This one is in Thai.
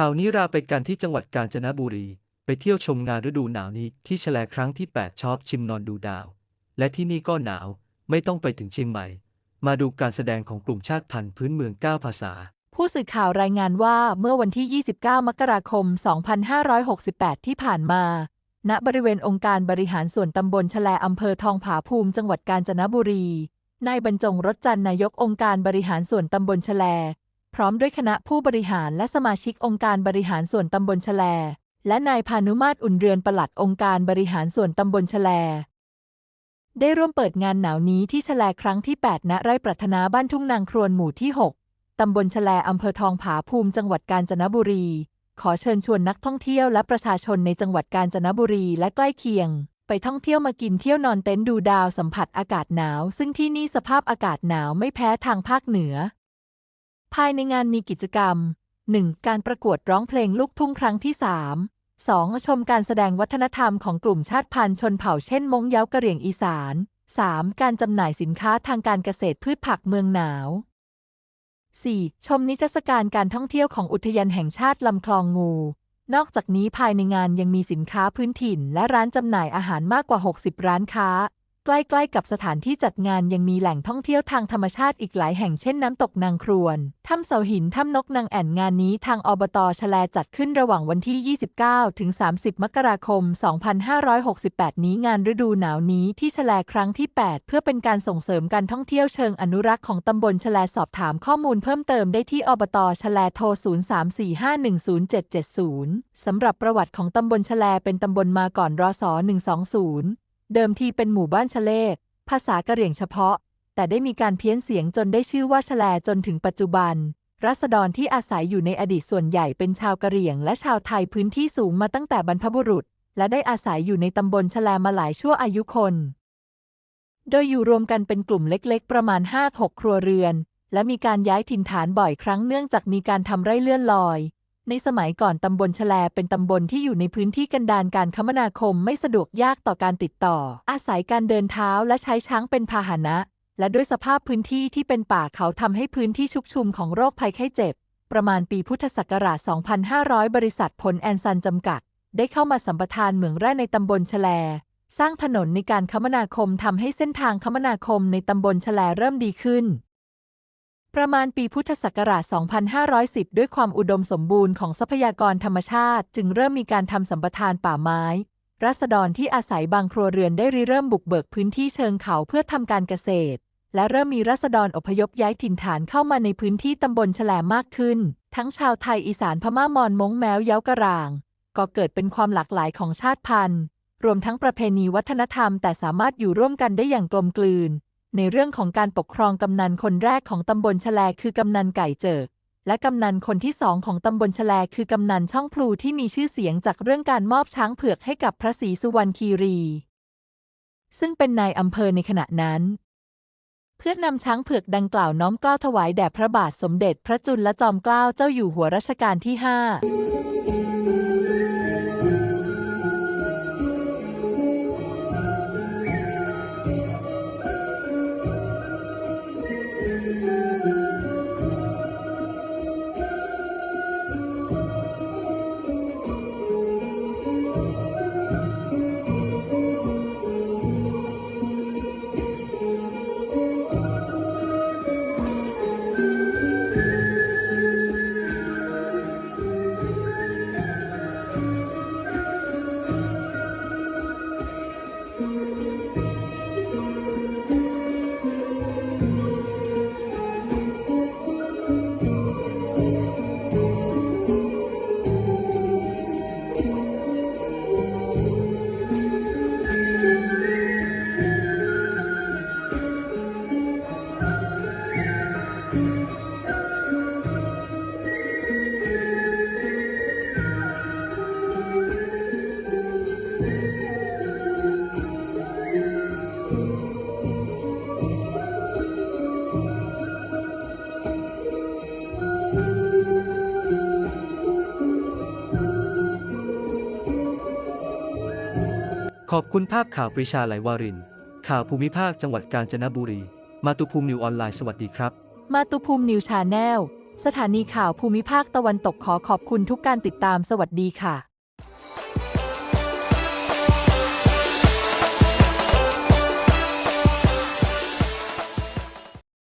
ข่าวนี้ราไปกันที่จังหวัดกาญจนบุรี ไปเที่ยวชมงานฤดูหนาวนี้ที่แฉลครั้งที่ 8 ชอบชิมนอนดูดาว และที่นี่ก็หนาว ไม่ต้องไปถึงเชียงใหม่ มาดูการแสดงของกลุ่มชาติพันธุ์พื้นเมือง 9 ภาษา ผู้สื่อข่าวรายงานว่าเมื่อวันที่ 29 มกราคม 2568 ที่ผ่านมา ณบริเวณองค์การบริหารส่วนตำบลชแลอำเภอทองผาภูมิ จังหวัดกาญจนบุรีนายบรรจงรถจันนายกองค์การบริหารส่วนตำบลชแล พร้อมด้วยคณะผู้บริหารและสมาชิกองค์การบริหารส่วนตำบลชแลและนายพานุมาตรอุ่นเรือนปลัดองค์การบริหารส่วนตำบลชแลได้ร่วมเปิดงานหนาวนี้ที่ชแลครั้งที่ 8 ณ ไร่ปรัถนาบ้านทุ่งนางครวนหมู่ที่ 6 ตำบลชแลอำเภอทองผาภูมิจังหวัดกาญจนบุรี ขอเชิญชวนนักท่องเที่ยวและประชาชนในจังหวัดกาญจนบุรีและใกล้เคียง ไปท่องเที่ยวมากินเที่ยวนอนเต็นท์ดูดาวสัมผัสอากาศหนาว ซึ่งที่นี่สภาพอากาศหนาวไม่แพ้ทางภาคเหนือ ภายในงานมีกิจกรรม 1. การประกวดร้องเพลงลูกทุ่งครั้งที่ 3 2. ชมการแสดงวัฒนธรรมของกลุ่มชาติพันธุ์ชนเผ่าเช่นมงเย้ากะเหรี่ยงอีสาน 3. การจำหน่ายสินค้าทางการเกษตรพืชผักเมืองหนาว 4. ชมนิทรรศการการท่องเที่ยวของอุทยานแห่งชาติลำคลองงู นอกจากนี้ภายในงานยังมีสินค้าพื้นถิ่น และร้านจำหน่ายอาหารมากกว่า 60 ร้านค้า ใกล้ๆกับสถานที่จัดงานยังมีแหล่งท่องเที่ยวทางธรรมชาติอีกหลายแห่งเช่นน้ำตกนางครวน ถ้ำเสาหิน ถ้ำนกนางแอ่นงานนี้ทางอบตชแลจัดขึ้นระหว่างวันที่ 29 ถึง 30 มกราคม 2568 นี้งานฤดูหนาวนี้ที่ชแลครั้งที่ 8 เพื่อเป็นการส่งเสริมการท่องเที่ยวเชิงอนุรักษ์ของตำบลชแลสอบถามข้อมูลเพิ่มเติมได้ที่อบตชแลโทร 0345107770 สำหรับประวัติของตำบลชแลเป็นตำบลมาก่อนรศ120 เดิมทีเป็นหมู่บ้านชะเลภาษากะเหรี่ยงเฉพาะ แต่ได้มีการเพี้ยนเสียงจนได้ชื่อว่าชแลจนถึงปัจจุบัน รัษฎรที่อาศัยอยู่ในอดีตส่วนใหญ่เป็นชาวกะเหรี่ยงและชาวไทยพื้นที่สูงมาตั้งแต่บรรพบุรุษ และได้อาศัยอยู่ในตำบลชแลมาหลายชั่วอายุคน โดยอยู่รวมกันเป็นกลุ่มเล็กๆ ประมาณ 5-6 ครัวเรือน และมีการย้ายถิ่นฐานบ่อยครั้งเนื่องจากมีการทำไร่เลื่อนลอย ในสมัยก่อนตำบลชแลเป็นตำบลที่อยู่ในพื้นที่กันดารการคมนาคมไม่สะดวกยากต่อการติดต่อ อาศัยการเดินเท้าและใช้ช้างเป็นพาหนะ และด้วยสภาพพื้นที่ที่เป็นป่าเขาทำให้พื้นที่ชุกชุมของโรคภัยไข้เจ็บ ประมาณปีพุทธศักราช 2500 บริษัทผลแอนซันจำกัด ได้เข้ามาสัมปทานเหมืองแร่ในตำบลชแล สร้างถนนในการคมนาคมทำให้เส้นทางคมนาคมในตำบลชแลเริ่มดีขึ้น ประมาณปีพุทธศักราช 2510 ด้วยความอุดมสมบูรณ์ของทรัพยากรธรรมชาติ จึงเริ่มมีการทำสัมปทานป่าไม้ รัษฎรที่อาศัยบางครัวเรือนได้ริเริ่มบุกเบิกพื้นที่เชิงเขาเพื่อทำการเกษตร และเริ่มมีรัษฎรอพยพย้ายถิ่นฐานเข้ามาในพื้นที่ตำบลแฉลมากขึ้น ทั้งชาวไทยอีสานพม่ามอญมงแมวเย้ากระราง ก็เกิดเป็นความหลากหลายของชาติพันธุ์ รวมทั้งประเพณีวัฒนธรรมแต่สามารถอยู่ร่วมกันได้อย่างกลมกลืน ในเรื่องของการปกครองกำนันคนแรกของตำบลชแลคือกำนันไก่เจิกและกำนันคนที่สองของตำบลชแลคือกำนันช่องพลูที่มีชื่อเสียงจากเรื่องการมอบช้างเผือกให้กับพระศรีสุวรรณคีรี ซึ่งเป็นนายอำเภอในขณะนั้น เพื่อนำช้างเผือกดังกล่าวน้อมเกล้าถวายแด่พระบาทสมเด็จพระจุลจอมเกล้าเจ้าอยู่หัวรัชกาลที่ห้า ขอบคุณภาพข่าวปรีชาไหลวาริน ข่าวภูมิภาคจังหวัดกาญจนบุรี มาตุภูมินิวออนไลน์สวัสดีครับ มาตุภูมินิวชาแนล สถานีข่าวภูมิภาคตะวันตกขอขอบคุณทุกการติดตามสวัสดีค่ะ